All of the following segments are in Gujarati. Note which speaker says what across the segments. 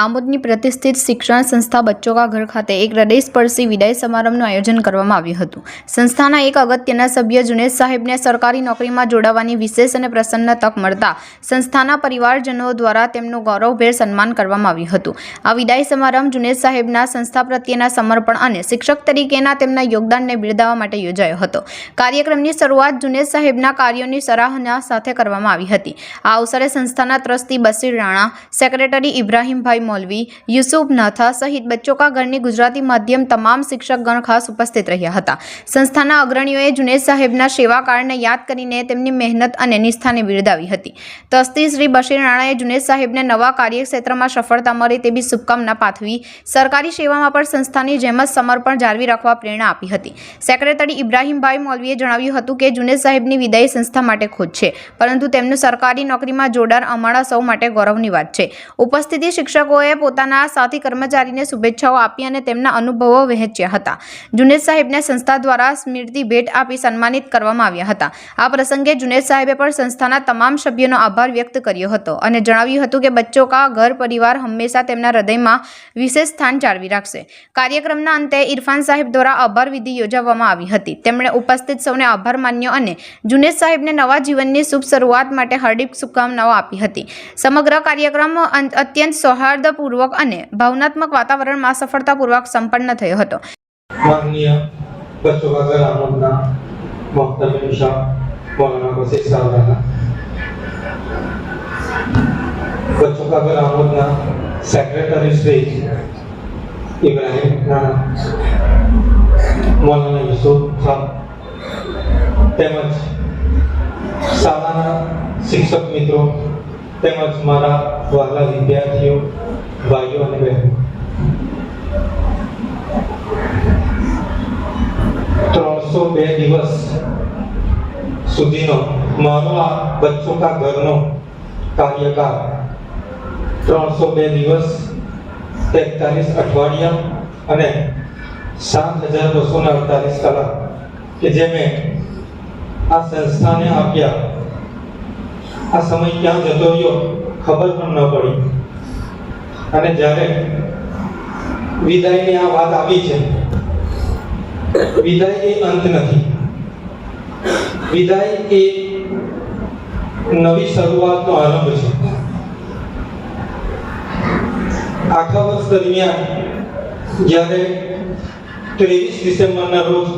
Speaker 1: આમોદની પ્રતિષ્ઠિત શિક્ષણ સંસ્થા બચ્ચો કા ઘર ખાતે એક હૃદયસ્પર્શી વિદાય સમારંભનું આયોજન કરવામાં આવ્યું હતું. સંસ્થાના એક અગત્યના સભ્ય જુનેદ સાહેબને સરકારી નોકરીમાં જોડાવાની વિશેષ અને પ્રસન્ન તક મળતા સંસ્થાના પરિવારજનો દ્વારા તેમનું ગૌરવભેર સન્માન કરવામાં આવ્યું હતું. આ વિદાય સમારંભ જુનેદ સાહેબના સંસ્થા પ્રત્યેના સમર્પણ અને શિક્ષક તરીકેના તેમના યોગદાનને બિરદાવવા માટે યોજાયો હતો. કાર્યક્રમની શરૂઆત જુનેદ સાહેબના કાર્યોની સરાહના સાથે કરવામાં આવી હતી. આ અવસરે સંસ્થાના ટ્રસ્ટી બસીર રાણા, સેક્રેટરી ઇબ્રાહીમભાઈ મૌલવી યુસુફ નાથા સહિત બચ્ચો ઘરની ગુજરાતી માધ્યમ તમામ શિક્ષકગણ ખાસ ઉપસ્થિત રહ્યા હતા. સંસ્થાના અગ્રણીઓએ જુનેદ સાહેબના સેવાકાળને યાદ કરીને તેમની મહેનત અને નિષ્ઠાને બિરદાવી હતી. તસ્તી શ્રી બશીર રાણાએ જુનેદ સાહેબને નવા કાર્યક્ષેત્રમાં સફળતા મળે તેવી શુભકામના પાઠવી સરકારી સેવામાં પણ સંસ્થાની જેમ જ સમર્પણ જાળવી રાખવા પ્રેરણા આપી હતી. સેક્રેટરી ઇબ્રાહીમભાઈ મૌલવીએ જણાવ્યું હતું કે જુનેદ સાહેબની વિદાય સંસ્થા માટે ખુદ છે, પરંતુ તેમનું સરકારી નોકરીમાં જોડાણ અમારા સૌ માટે ગૌરવની વાત છે. ઉપસ્થિત શિક્ષકોએ પોતાના સાથી કર્મચારીને શુભેચ્છાઓ આપી અને તેમના અનુભવો વહેંચ્યા હતા. જુનેદ સાહેબને સંસ્થા દ્વારા સ્મૃતિ ભેટ આપી સન્માનિત કરવામાં આવ્યા હતા. આ પ્રસંગે જુનેદ સાહેબે પણ સંસ્થાના તમામ સભ્યોનો આભાર વ્યક્ત કર્યો હતો અને જણાવ્યું હતું કે બચ્ચો કા ઘર પરિવાર હંમેશા તેમના હૃદયમાં વિશેષ સ્થાન જાળવી રાખશે કાર્યક્રમના અંતે ઇરફાન સાહેબ દ્વારા આભાર વિધિ યોજવામાં આવી હતી. તેમણે ઉપસ્થિત સૌને આભાર માન્યો અને જુનેદ સાહેબને નવા જીવનની શુભ શરૂઆત માટે હાર્દિક શુભકામનાઓ આપી હતી. સમગ્ર કાર્યક્રમ અત્યંત સફળતાપૂર્વક અને ભાવનાત્મક વાતાવરણમાં સફળતાપૂર્વક સંપન્ન થયો હતો.
Speaker 2: તેમજ શાળાના શિક્ષક મિત્રો તેમજ મારા વહાલા વિદ્યાર્થીઓ ભાઈઓ અને બહેનો. ત્રણસો બે દિવસ સુધીનો મારો આ બચ્ચો કા ઘરનો કાર્યકાળ. ત્રણસો બે દિવસ તેતાલીસ અઠવાડિયા અને સાત હજાર બસો ને અડતાલીસ કલાક કે જે મેં આ સંસ્થાને આપ્યા. આ સમય ક્યાં જતો રહ્યો ખબર પણ ન પડી. અને જ્યારે વિદાયની આ વાત આવી છે વિદાય એ અંત નથી. વિદાય એ નવી શરૂઆતનો આરંભ છે. આખા વર્ષ દરમિયાન જ્યારે ત્રેવીસ ડિસેમ્બરના રોજ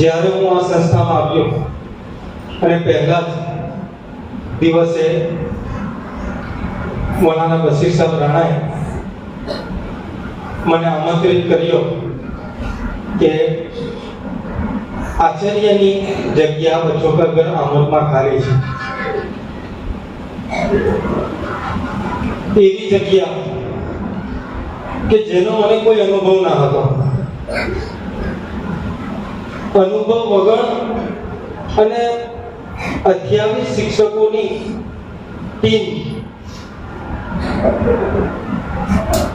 Speaker 2: જ્યારે હું આ સંસ્થામાં આવ્યો, અને પહેલા જ દિવસે મૌલાના બશીર સાહેબ રાણાએ મને આમંત્રિત કર્યો કે આચાર્યની જગ્યા બચોકરગર આમોદમાં ખાલી છે. એવી જગ્યા કે જેનો મને કોઈ અનુભવ ના હતો. અનુભવ વગર અને અઠ્યાવીસ શિક્ષકોની ટીમ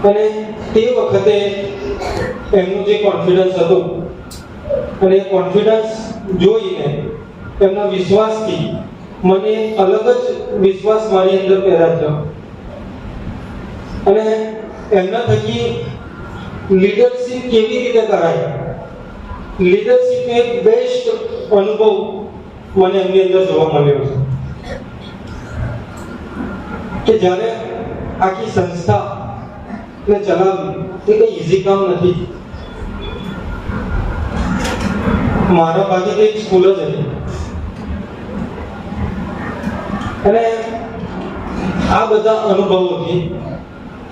Speaker 2: અને તે વખતે એમનું જે કોન્ફિડન્સ હતું, અને એ કોન્ફિડન્સ જોઈને એમના વિશ્વાસથી મને અલગ જ વિશ્વાસ મારી અંદર પેદા થયો. અને એમના થકી લીડરશિપ કેવી રીતે કરાય? લીડરશિપ એક બેસ્ટ અનુભવ મને એમની અંદર જોવા મળ્યો છે. કે જ્યારે આખી સંસ્થા ને ચલાવવી એ કઈ ઈઝી કામ નથી. મારા પાસે એક સ્કૂલ જ હતી. અને આ બધા અનુભવોથી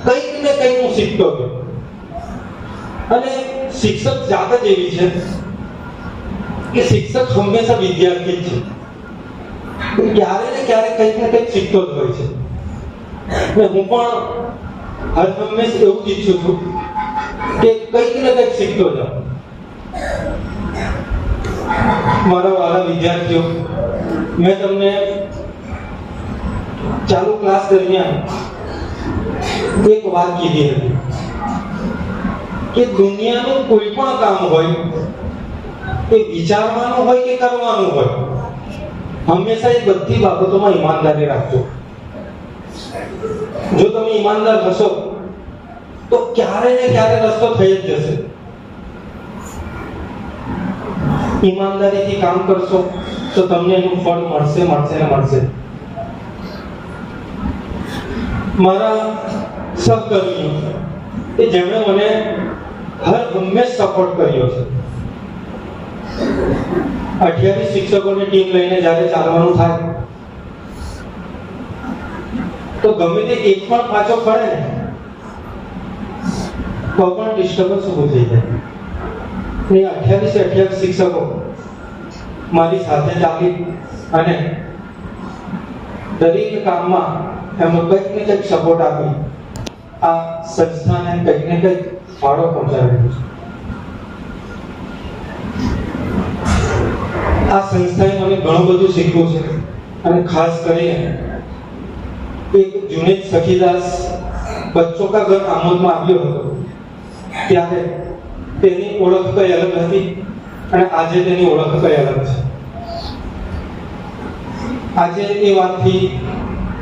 Speaker 2: કંઈક ને કંઈક હું શીખતો હતો અને શિક્ષક જાત જ એવી છે કે શિક્ષક હંમેશા વિદ્યાર્થી જ છે. ક્યારે ને ક્યારે કંઈક ને કંઈક શીખતો જ હોય છે. હું પણ હંમેશ એવું જ ઈચ્છું છું કે કંઈક ને કંઈક શીખતો જાઉં. મારા વાલા વિદ્યાર્થીઓ, મેં તમને ચાલુ ક્લાસ દરમિયાન એક વાત કીધી હતી કે દુનિયાનું કોઈ પણ કામ હોય, એ વિચારવાનું હોય કે કરવાનું હોય, હંમેશા એ બધી બાબતોમાં ઈમાનદારી રાખજો. જો તમે ઈમાનદાર હશો તો ક્યારે ને ક્યારે રસ્તો થઈ જ જશે. ઈમાનદારીથી કામ કરશો તો તમને એનું ફળ મળશે મળશે ને મળશે. મારા સહકર્મીઓ કે જેમણે મને હર હંમેશ સપોર્ટ કર્યો છે. અઠ્યાવીસ શિક્ષકોની ટીમ લઈને જ્યારે ચાલવાનું થાય તો ગમે તે એક પણ પાછો પડે ને, તો પણ ડિસ્ટર્બન્સ ઊભું થઈ જાય. એ અઠ્યાવીસ અઠ્યાવીસ શિક્ષકો મારી સાથે ચાલી અને દરેક કામમાં એમનો કંઈક ને કંઈક સપોર્ટ આપી આ સંસ્થાને કંઈક ને કંઈક ફાળો પહોંચાડેલો છે. આ સંસ્થાએ મને ઘણું બધું શીખવું છે અને ખાસ કરીને જુનેદ સખીદાસ બચ્ચો કા ઘર આમોદમાં આવ્યો હતો. ત્યારે તેની ઓળખ કઈ અલગ હતી અને આજે તેની ઓળખ કઈ અલગ છે. આજે એ વાતથી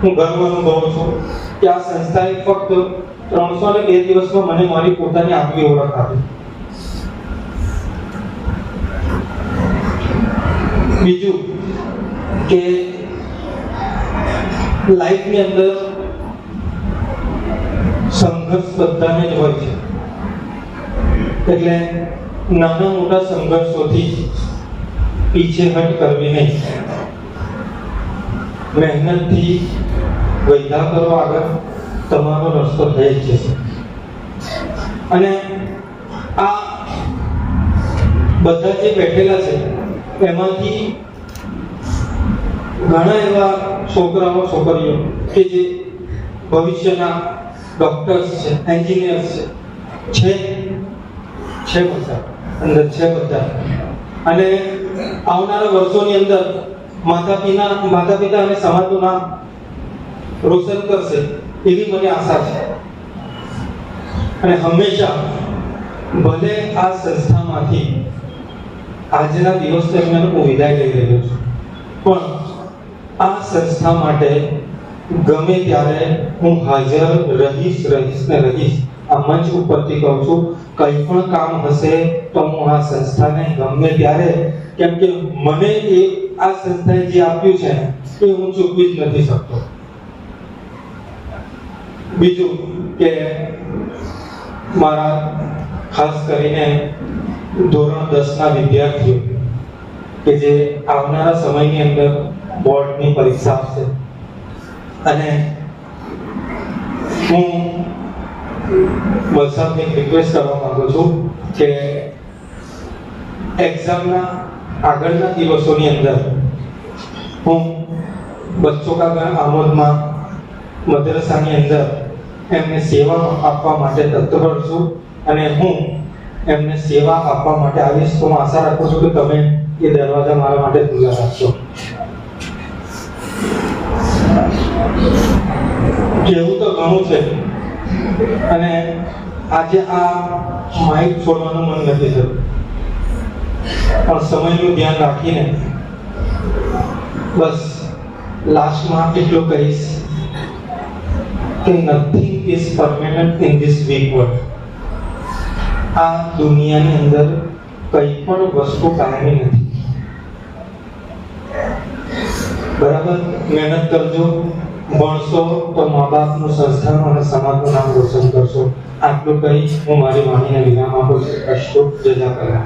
Speaker 2: હું ગર્વ અનુભવું છું કે આ સંસ્થાએ ફક્ત ત્રણસો ને બે દિવસમાં મને મારી પોતાની આગવી ઓળખ આપી. બીજું કે લાઈફની અંદર સંઘર્ષ બધાને જ હોય છે. એટલે નાના મોટા સંઘર્ષોથી પીછેહટ કરવી નહીં. મહેનતથી વૈધા કરો આગળ, તમારો રસ્તો થઈ જશે અને આ બધા જે બેઠેલા છે, એમાંથી ઘણા એવા છોકરાઓ, છોકરીઓ કે જે ભવિષ્યના ડોક્ટર્સ છે એન્જિનિયર્સ છે છે બધા, અંદર છે બધા. અને આવનારા વર્ષોની અંદર માતા પિતા માતા પિતા અને સમાજનું નામ રોશન કરશે એવી મને આશા છે. અને હંમેશા ભલે આ સંસ્થામાંથી આજના દિવસ દરમિયાન હું વિદાય લઈ રહ્યો છું. પણ આ સંસ્થા માટે ગમે ત્યારે હું હાજર રહીશ રહીશ ને રહીશ, આ મંચ ઉપરથી કહું છું, કંઈ પણ કામ હશે તો હું આ સંસ્થાને ગમે ત્યારે, કેમ કે મને એ આ સંસ્થાએ જે આપ્યું છે એ હું ચૂકવી જ નથી શકતો. બીજું કે મારા ખાસ કરીને ધોરણ દસના વિદ્યાર્થીઓ, કે જે આવનારા સમયની અંદર બોર્ડની પરીક્ષા આવશે અને હું વલસાડને રિક્વેસ્ટ કરવા માંગુ છું કે એક્ઝામના આગળના દિવસોની અંદર હું બચ્ચો કા ઘર આમોદમાં મદ્રસાની અંદર એમને સેવા આપવા માટે તત્પર છું અને હું એમને સેવા આપવા માટે આવીશ. તો હું આશા રાખું છું કે તમે એ દરવાજા મારા માટે ખુલ્લા રાખશો. કહેવું તો ઘણું છે. અને આજે આ માઇક છોડવાનું મન નથી થતું પણ સમયનું ધ્યાન રાખીને બસ લાસ્ટમાં એટલું કહીશ કે nothing is permanent in this week world આ દુનિયાની અંદર કંઈ પણ વસ્તુ કાયમી નથી. બરાબર? મહેનત કરજો. ભણશો તો મા બાપનું સંસ્થાનું અને સમાજનું નામ રોશન કરશો. આટલું કહી હું મારી વાણીને વિરામ આપું છું. અશોક જજાકલા